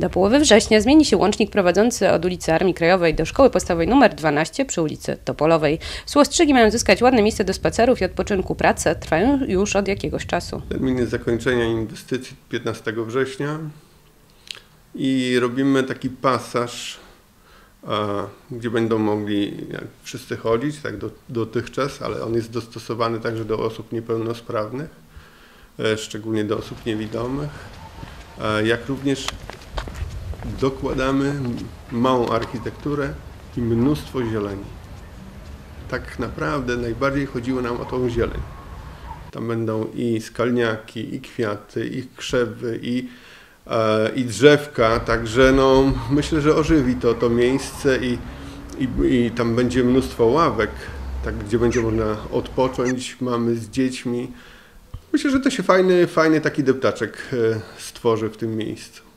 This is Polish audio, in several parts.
Do połowy września zmieni się łącznik prowadzący od ulicy Armii Krajowej do Szkoły Podstawowej nr 12 przy ulicy Topolowej. Słuostrzygi mają zyskać ładne miejsce do spacerów i odpoczynku. Prace trwają już od jakiegoś czasu. Terminy zakończenia inwestycji 15 września i robimy taki pasaż, gdzie będą mogli wszyscy chodzić, tak do, dotychczas, ale on jest dostosowany także do osób niepełnosprawnych, e, szczególnie do osób niewidomych, jak również dokładamy małą architekturę i mnóstwo zieleni. Tak naprawdę najbardziej chodziło nam o tą zieleń. Tam będą i skalniaki, i kwiaty, i krzewy, i, e, i drzewka, także no, myślę, że ożywi to, to miejsce i, i, i tam będzie mnóstwo ławek, tak, gdzie będzie można odpocząć, mamy z dziećmi. Myślę, że to się fajny, fajny taki deptaczek e, stworzy w tym miejscu.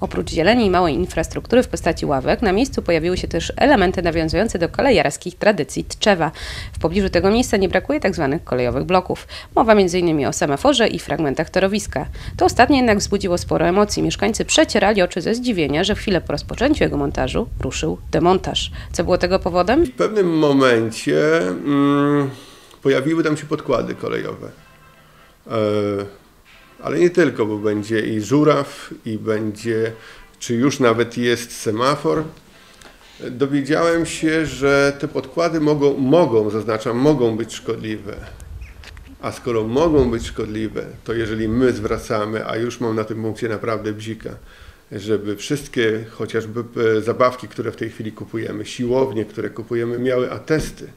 Oprócz zieleni i małej infrastruktury w postaci ławek, na miejscu pojawiły się też elementy nawiązujące do kolejarskich tradycji Tczewa. W pobliżu tego miejsca nie brakuje tzw. Tak kolejowych bloków. Mowa m.in. o semaforze i fragmentach torowiska. To ostatnie jednak wzbudziło sporo emocji. Mieszkańcy przecierali oczy ze zdziwienia, że chwilę po rozpoczęciu jego montażu ruszył demontaż. Co było tego powodem? W pewnym momencie mm, pojawiły tam się podkłady kolejowe. E, ale nie tylko, bo będzie i żuraw, i będzie, czy już nawet jest semafor. Dowiedziałem się, że te podkłady mogą, mogą, zaznaczam, mogą być szkodliwe. A skoro mogą być szkodliwe, to jeżeli my zwracamy, a już mam na tym punkcie naprawdę bzika, żeby wszystkie chociażby e, zabawki, które w tej chwili kupujemy, siłownie, które kupujemy, miały atesty,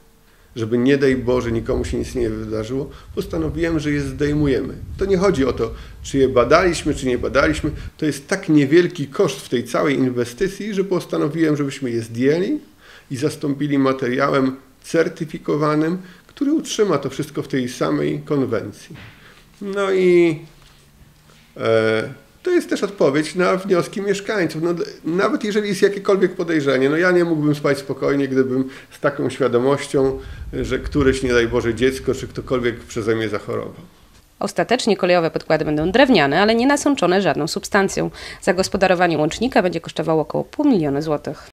żeby nie daj Boże nikomu się nic nie wydarzyło, postanowiłem, że je zdejmujemy. To nie chodzi o to, czy je badaliśmy, czy nie badaliśmy. To jest tak niewielki koszt w tej całej inwestycji, że postanowiłem, żebyśmy je zdjęli i zastąpili materiałem certyfikowanym, który utrzyma to wszystko w tej samej konwencji. No i e, jest też odpowiedź na wnioski mieszkańców. No, nawet jeżeli jest jakiekolwiek podejrzenie, no ja nie mógłbym spać spokojnie, gdybym z taką świadomością, że któreś, nie daj Boże, dziecko czy ktokolwiek przeze mnie zachorował. Ostatecznie kolejowe podkłady będą drewniane, ale nie nasączone żadną substancją. Zagospodarowanie łącznika będzie kosztowało około pół miliona złotych.